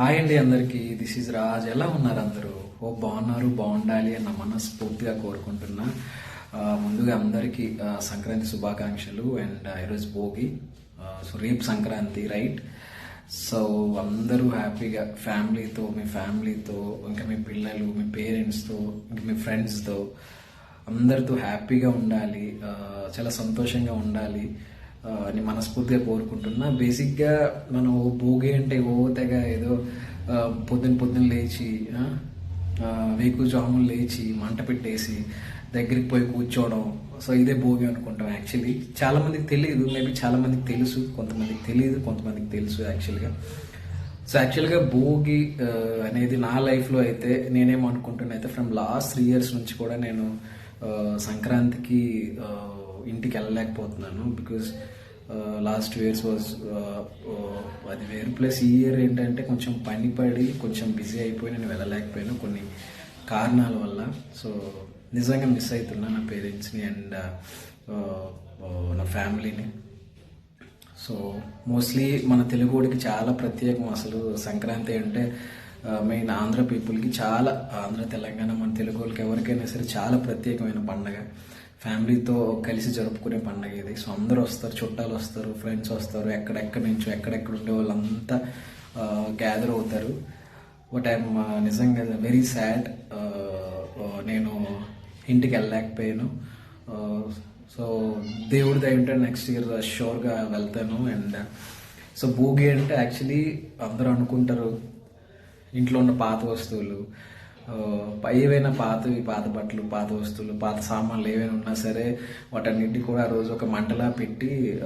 Hi అండి అందరికీ. This is Raj ఎలా ఉన్నారు అందరూ? ఓ బాగున్నారు బాగుండాలి అన్న మనస్ఫూర్తిగా కోరుకుంటున్నా. ముందుగా అందరికీ సంక్రాంతి శుభాకాంక్షలు అండ్ ఈరోజు భోగి. సో రేపు సంక్రాంతి రైట్ సో అందరూ హ్యాపీగా ఫ్యామిలీతో మీ ఫ్యామిలీతో ఇంకా మీ పిల్లలు మీ పేరెంట్స్తో ఇంకా మీ ఫ్రెండ్స్తో అందరితో హ్యాపీగా ఉండాలి. చాలా సంతోషంగా ఉండాలి. అని మనస్ఫూర్తిగా కోరుకుంటున్నా. బేసిక్గా మనం ఓ భోగి అంటే ఓ తెగ ఏదో పొద్దున పొద్దున లేచి వేకు జాములు లేచి మంట పెట్టేసి దగ్గరికి పోయి కూర్చోవడం. సో ఇదే భోగి అనుకుంటాం యాక్చువల్లీ చాలా మందికి తెలియదు మేబీ చాలా మందికి తెలుసు. కొంతమందికి తెలియదు కొంతమందికి తెలుసు యాక్చువల్గా సో యాక్చువల్గా భోగి అనేది నా లైఫ్లో అయితే నేనేమనుకుంటున్నా అయితే ఫ్రమ్ లాస్ట్ త్రీ ఇయర్స్ నుంచి కూడా నేను సంక్రాంతికి ఇంటికి వెళ్ళలేకపోతున్నాను because last uh, years was uh, uh, అది వేరు. ప్లస్ ఈ ఇయర్ ఏంటంటే కొంచెం పని పడి కొంచెం బిజీ అయిపోయి నేను వెళ్ళలేకపోయాను కొన్ని కారణాల వల్ల. సో నిజంగా మిస్ అవుతున్నా నా పేరెంట్స్ని అండ్ నా ఫ్యామిలీని. సో మోస్ట్లీ మన తెలుగుడికి చాలా ప్రత్యేకం అసలు సంక్రాంతి అంటే మెయిన్ ఆంధ్ర పీపుల్కి చాలా ఆంధ్ర తెలంగాణ మన తెలుగు వాళ్ళకి ఎవరికైనా సరే చాలా ప్రత్యేకమైన పండగ. ఫ్యామిలీతో కలిసి జరుపుకునే పండగ ఇది. సో అందరూ వస్తారు చుట్టాలు వస్తారు ఫ్రెండ్స్ వస్తారు ఎక్కడెక్కడి నుంచో ఎక్కడెక్కడ ఉండే వాళ్ళంతా గ్యాదర్ అవుతారు. బట్ ఐఎమ్ నిజంగా వెరీ సాడ్ నేను ఇంటికి వెళ్ళలేకపోయాను. సో దేవుడి దయ ఉంటే నెక్స్ట్ ఇయర్ షూర్గా వెళ్తాను. అండ్ సో భోగి అంటే యాక్చువల్లీ అందరూ అనుకుంటారు ఇంట్లో ఉన్న పాత వస్తువులు ఏవైనా పాతవి పాత బట్టలు పాత వస్తువులు పాత సామాన్లు ఏవైనా ఉన్నా సరే వాటన్నిటి కూడా ఆ రోజు ఒక మంటలా పెట్టి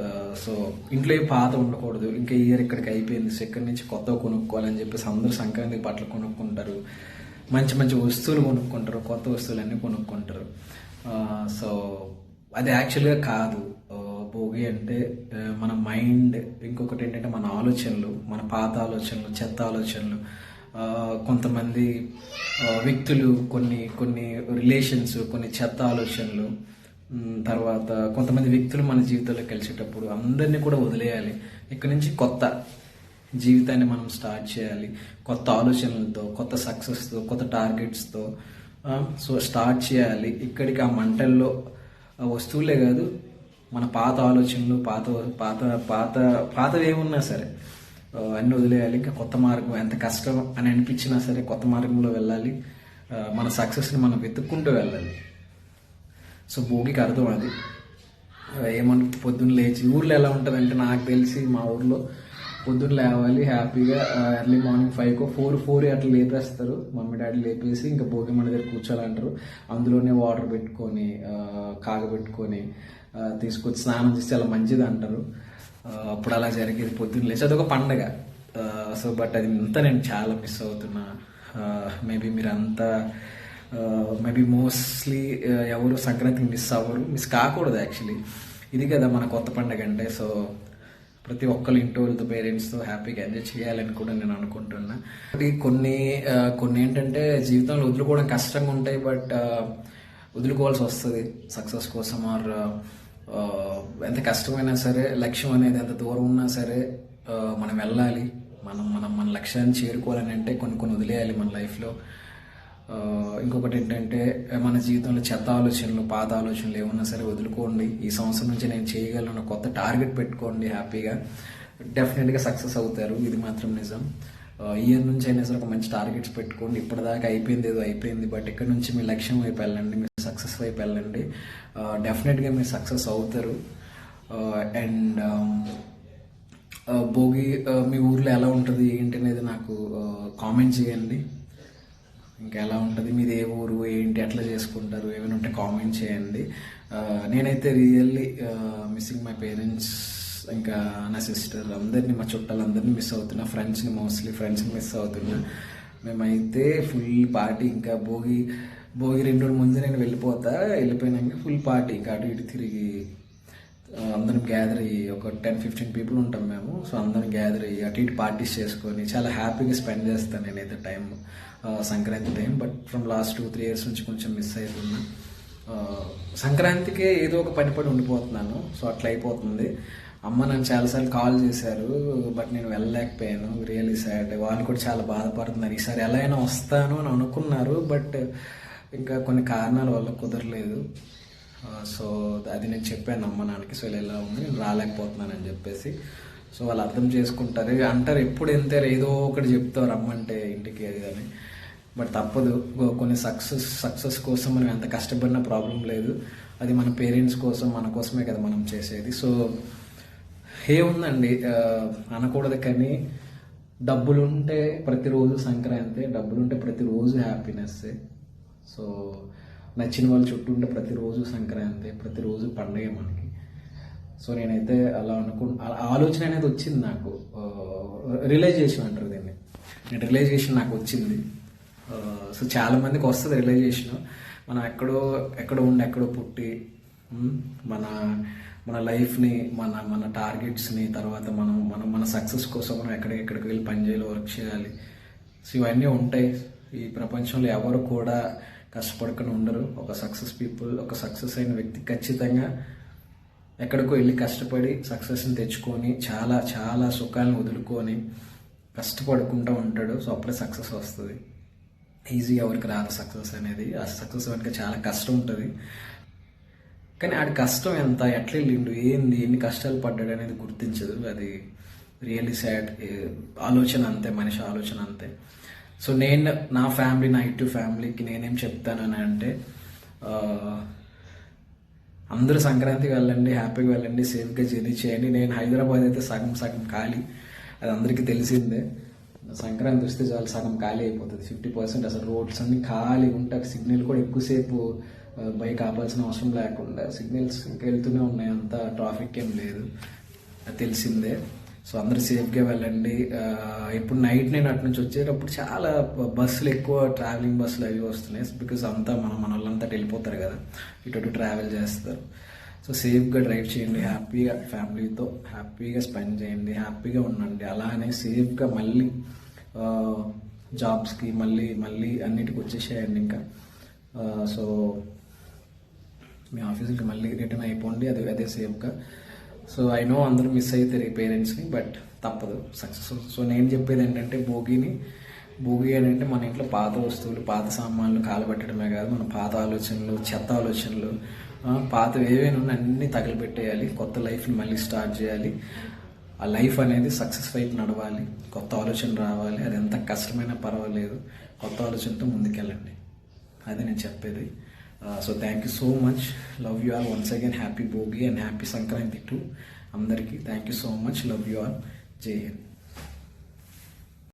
సో ఇంట్లో ఏ పాత ఉండకూడదు. ఇంకా ఇయర్ ఇక్కడికి అయిపోయింది. సో నుంచి కొత్త కొనుక్కోవాలని చెప్పేసి అందరూ సంక్రాంతి బట్టలు కొనుక్కుంటారు. మంచి మంచి వస్తువులు కొనుక్కుంటారు. కొత్త వస్తువులన్నీ కొనుక్కుంటారు. సో అది యాక్చువల్గా కాదు. భోగి అంటే మన మైండ్ ఇంకొకటి ఏంటంటే మన ఆలోచనలు మన పాత ఆలోచనలు చెత్త ఆలోచనలు కొంతమంది వ్యక్తులు కొన్ని కొన్ని రిలేషన్స్ కొన్ని చెత్త ఆలోచనలు తర్వాత కొంతమంది వ్యక్తులు మన జీవితంలో కలిసేటప్పుడు అందరినీ కూడా వదిలేయాలి. ఇక్కడ నుంచి కొత్త జీవితాన్ని మనం స్టార్ట్ చేయాలి. కొత్త ఆలోచనలతో కొత్త సక్సెస్తో కొత్త టార్గెట్స్తో సో స్టార్ట్ చేయాలి. ఇక్కడికి ఆ మంటల్లో ఆ వస్తువులే కాదు మన పాత ఆలోచనలు పాత పాత పాత పాతవి ఏమున్నా సరే అన్ని వదిలేయాలి. ఇంకా కొత్త మార్గం ఎంత కష్టం అని అనిపించినా సరే కొత్త మార్గంలో వెళ్ళాలి. మన సక్సెస్ని మనం వెతుక్కుంటూ వెళ్ళాలి. సో భోగికి అర్థం అది. ఏమను పొద్దున్న లేచి ఊర్లో ఎలా ఉంటుంది అంటే నాకు తెలిసి మా ఊర్లో పొద్దున్న లేవాలి హ్యాపీగా ఎర్లీ మార్నింగ్ ఫైవ్కో ఫోర్ ఫోర్ అట్లా లేపేస్తారు. మమ్మీ డాడీ లేపేసి ఇంకా భోగి మన దగ్గర కూర్చోాలంటారు అందులోనే వాటర్ పెట్టుకొని కాగబెట్టుకొని తీసుకొచ్చి స్నానం చేస్తే చాలా మంచిది అంటారు. అప్పుడు అలా జరిగేది పొద్దున్న లేచి. అదొక పండగ. సో బట్ అది అంతా నేను చాలా మిస్ అవుతున్నా. మేబీ మీరంతా మేబీ మోస్ట్లీ ఎవరు సంక్రాంతికి మిస్ అవ్వరు. మిస్ కాకూడదు యాక్చువల్లీ. ఇది కదా మన కొత్త పండగ అంటే. సో ప్రతి ఒక్కరు ఇంటి వాళ్ళతో పేరెంట్స్తో హ్యాపీగా ఎంజాయ్ చేయాలని కూడా నేను అనుకుంటున్నా. కొన్ని కొన్ని ఏంటంటే జీవితంలో వదులుకోవడం కష్టంగా ఉంటాయి బట్ వదులుకోవాల్సి వస్తుంది. సక్సెస్ కోసం ఆర్ ఎంత కష్టమైనా సరే లక్ష్యం అనేది ఎంత దూరం ఉన్నా సరే మనం వెళ్ళాలి. మనం మనం మన లక్ష్యాన్ని చేరుకోవాలని అంటే కొన్ని కొన్ని వదిలేయాలి మన లైఫ్లో. ఇంకొకటి ఏంటంటే మన జీవితంలో చెత్త ఆలోచనలు పాత ఆలోచనలు ఏమన్నా సరే వదులుకోండి. ఈ సంవత్సరం నుంచి నేను చేయగలను కొత్త టార్గెట్ పెట్టుకోండి హ్యాపీగా. డెఫినెట్గా సక్సెస్ అవుతారు. ఇది మాత్రం నిజం. ఇయర్ నుంచి అయినా సరే ఒక మంచి టార్గెట్స్ పెట్టుకోండి. ఇప్పటిదాకా అయిపోయింది ఏదో అయిపోయింది. బట్ ఇక్కడ నుంచి మీ లక్ష్యం వైపు వెళ్ళండి. మీరు సక్సెస్ వైపు వెళ్ళండి. డెఫినెట్గా మీరు సక్సెస్ అవుతారు. అండ్ um, భోగి మీ ఊర్లో ఎలా ఉంటుంది? ఏంటి అనేది నాకు కామెంట్ చేయండి. ఇంకా ఎలా ఉంటుంది? మీది ఏ ఊరు? ఏంటి? ఎట్లా చేసుకుంటారు? ఏమైనా ఉంటే కామెంట్ చేయండి. నేనైతే రియల్లీ మిస్సింగ్ మై పేరెంట్స్ ఇంకా నా సిస్టర్ అందరినీ మా చుట్టాలందరినీ మిస్ అవుతున్నా. ఫ్రెండ్స్ని మోస్ట్లీ ఫ్రెండ్స్ని మిస్ అవుతున్నా. మేమైతే ఫుల్ పార్టీ ఇంకా భోగి భోగి రెండు రోజుల ముందు నేను వెళ్ళిపోతా. వెళ్ళిపోయినాక ఫుల్ పార్టీ ఇంకా అటు ఇటు తిరిగి అందరం గ్యాదర్ అయ్యి ఒక టెన్ ఫిఫ్టీన్ పీపుల్ ఉంటాం మేము. సో అందరం గ్యాదర్ అయ్యి అటు ఇటు పార్టీస్ చేసుకొని చాలా హ్యాపీగా స్పెండ్ చేస్తాను నేనైతే time Sankranti time but from last two three years నుంచి కొంచెం మిస్ అవుతున్నా. సంక్రాంతికే ఏదో ఒక పని పడి ఉండిపోతున్నాను. సో అట్లా అయిపోతుంది. అమ్మ నన్ను చాలాసార్లు కాల్ చేశారు బట్ నేను వెళ్ళలేకపోయాను. రియలీ సాడ్ వాళ్ళు కూడా చాలా బాధపడుతున్నారు. ఈసారి ఎలా అయినా వస్తాను అని అనుకున్నారు బట్ ఇంకా కొన్ని కారణాల వల్ల కుదరలేదు. సో అది నేను చెప్పాను అమ్మ నాన్నకి సో ఇలా ఉంది? నేను రాలేకపోతున్నానని చెప్పేసి. సో వాళ్ళు అర్థం చేసుకుంటారు. ఇక అంటారు ఎప్పుడు ఎంత ఏదో ఒకటి చెప్తారు రమ్మంటే ఇంటికి అది అని. బట్ తప్పదు. కొన్ని సక్సెస్ సక్సెస్ కోసం మనం ఎంత కష్టపడినా ప్రాబ్లం లేదు. అది మన పేరెంట్స్ కోసం మన కోసమే కదా మనం చేసేది. సో ఏముందండి ఉందండి. అనకూడదు కానీ డబ్బులుంటే ప్రతిరోజు సంక్రాంతి డబ్బులుంటే ప్రతిరోజు హ్యాపీనెస్ సో నచ్చిన వాళ్ళు చుట్టూ ఉంటే ప్రతిరోజు సంక్రాంతి ప్రతిరోజు పండగే మనకి. సో నేనైతే అలా అనుకు ఆలోచన అనేది వచ్చింది నాకు. రియలైజేషన్ అంటారు దీన్ని. నేను రియలైజేషన్ నాకు వచ్చింది. సో చాలామందికి వస్తుంది రియలైజేషన్ మనం ఎక్కడో ఎక్కడో ఉండి ఎక్కడో పుట్టి మన మన లైఫ్ని మన మన టార్గెట్స్ని తర్వాత మనం మనం మన సక్సెస్ కోసం మనం ఎక్కడ ఎక్కడికి వెళ్ళి పని చేయాలి వర్క్ చేయాలి. సో ఇవన్నీ ఉంటాయి. ఈ ప్రపంచంలో ఎవరు కూడా కష్టపడకుండా ఉండరు. ఒక సక్సెస్ పీపుల్ ఒక సక్సెస్ అయిన వ్యక్తి ఖచ్చితంగా ఎక్కడికో వెళ్ళి కష్టపడి సక్సెస్ని తెచ్చుకొని చాలా చాలా సుఖాలను వదులుకొని కష్టపడుకుంటూ ఉంటాడు. సో అప్పుడే సక్సెస్ వస్తుంది. ఈజీగా ఎవరికి రాదు సక్సెస్ అనేది. ఆ సక్సెస్ వెనక చాలా కష్టం ఉంటుంది. కానీ ఆడి కష్టం ఎంత? ఎట్లా వెళ్ళిండు? ఏంది? ఎన్ని కష్టాలు పడ్డాడు అనేది గుర్తించదు. అది రియల్లీ సాడ్ ఆలోచన అంతే మనిషి ఆలోచన అంతే. సో నేను నా ఫ్యామిలీ నా ఇటు ఫ్యామిలీకి నేనేం చెప్తానని అంటే అందరూ సంక్రాంతికి వెళ్ళండి హ్యాపీగా వెళ్ళండి సేఫ్గా జర్నీ చేయండి. నేను హైదరాబాద్ అయితే సగం సగం ఖాళీ. అది అందరికీ తెలిసిందే. సంక్రాంతి వస్తే చాలు సగం ఖాళీ అయిపోతుంది. ఫిఫ్టీ పర్సెంట్ అసలు రోడ్స్ అన్ని ఖాళీ ఉంటాయి సిగ్నల్ కూడా ఎక్కువసేపు బైక్ ఆపాల్సిన అవసరం లేకుండా సిగ్నల్స్ ఇంకా వెళ్తూనే ఉన్నాయి. అంత ట్రాఫిక్ ఏం లేదు. అది తెలిసిందే. సో అందరు సేఫ్గా వెళ్ళండి. ఇప్పుడు నైట్ నేను అటు నుంచి వచ్చేటప్పుడు చాలా బస్సులు ఎక్కువ ట్రావెలింగ్ బస్సులు అవి వస్తున్నాయి. బికాస్ అంతా మనం మన వాళ్ళంతా వెళ్ళిపోతారు కదా. ఇటు అటు ట్రావెల్ చేస్తారు. సో సేఫ్గా డ్రైవ్ చేయండి. హ్యాపీగా ఫ్యామిలీతో హ్యాపీగా స్పెండ్ చేయండి. హ్యాపీగా ఉండండి. అలానే సేఫ్గా మళ్ళీ జాబ్స్కి మళ్ళీ మళ్ళీ అన్నిటికి వచ్చేసేయండి ఇంకా. సో మీ ఆఫీస్కి మళ్ళీ రిటర్న్ అయిపోండి అది అదే సేఫ్గా సో ఐ నో అందరూ మిస్ అవుతారు ఈ పేరెంట్స్ని బట్ తప్పదు సక్సెస్ సో నేను చెప్పేది ఏంటంటే భోగిని భోగి అని అంటే మన ఇంట్లో పాత వస్తువులు పాత సామాన్లు కాలబెట్టడమే కాదు మన పాత ఆలోచనలు చెత్త ఆలోచనలు పాతవి ఏవైనా ఉన్నా అన్నీ తగలబెట్టేయాలి కొత్త లైఫ్ని మళ్ళీ స్టార్ట్ చేయాలి. ఆ లైఫ్ అనేది సక్సెస్ వైపు నడవాలి కొత్త ఆలోచన రావాలి అది ఎంత కష్టమైనా పర్వాలేదు కొత్త ఆలోచనతో ముందుకెళ్ళండి. అది నేను చెప్పేది. So thank you so much love you all once again happy Bhogi and happy Sankranti to అందరికీ thank you so much love you all జై హింద్